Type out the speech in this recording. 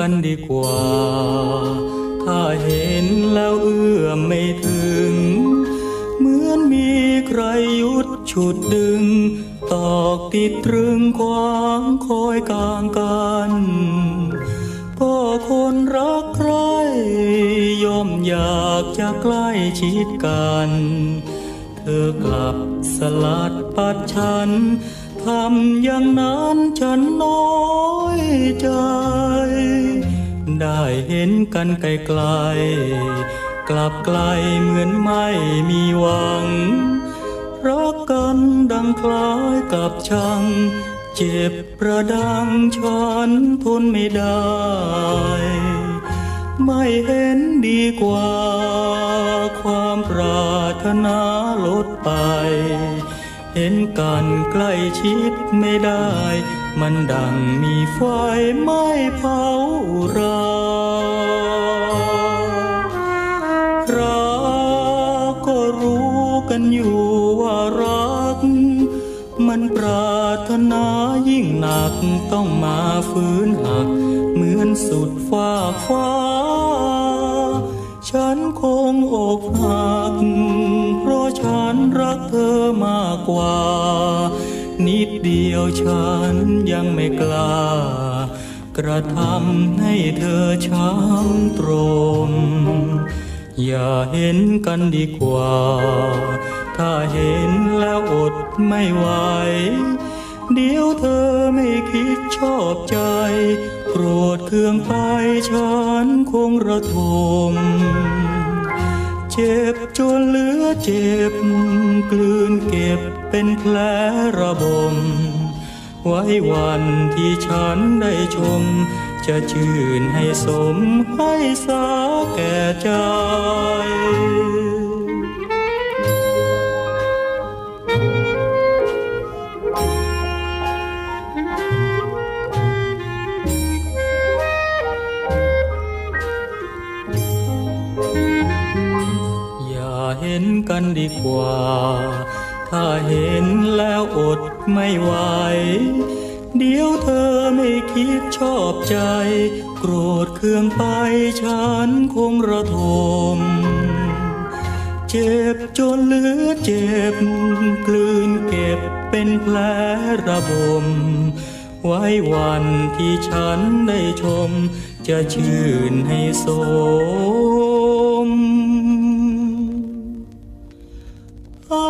กันดีกว่า ถ้าเห็นแล้วเอื้อมไม่ถึง เหมือนมีใครยุดฉุดดึง ตอกติดตรึงขวางคอยกลางกันก็คนรักใครย่อมอยากจะใกล้ชิดกัน เธอกลับสลัดปัดฉัน ทำอย่างนั้นฉันน้อ เห็นกันไกลๆ กลับไกลเหมือนไม่มีหวัง รักกันดังคล้ายกับชัง เจ็บประดังฉันทนไม่ได้ ไม่เห็นดีกว่า ความปรารถนาลดไป เห็นกันใกล้ชิดไม่ได้มันดังมีไฟไหม้เผาเรา กันอยู่ว่ารัก มันปรารถนายิ่งหนักต้องมาฟื้นหัก เหมือนสุดฟาฟ้า ฉันคงอกหัก เพราะฉันรักเธอมากกว่า นิดเดียวฉันยังไม่กล้า กระทำให้เธอช้ำตรมอย่าเห็นกันดีกว่า ถ้าเห็นแล้วอดไม่ไหว เดี๋ยวเธอไม่คิดชอบใจ โกรธเคืองไปฉันคงระทม เจ็บจนเหลือเจ็บ กลืนเก็บเป็นแผลระบม ไว้วันที่ฉันได้ชม จะชื่นให้สมให้สาแก่ใจ เห็นกันดีกว่า ถ้าเห็นแล้วอดไม่ไหว เดี๋ยวเธอไม่คิดชอบใจ โกรธเคืองไปฉันคงระทม เจ็บจนเหลือเจ็บ กลืนเก็บเป็นแผลระบม ไว้วันที่ฉันได้ชม จะชื่นให้สม ให้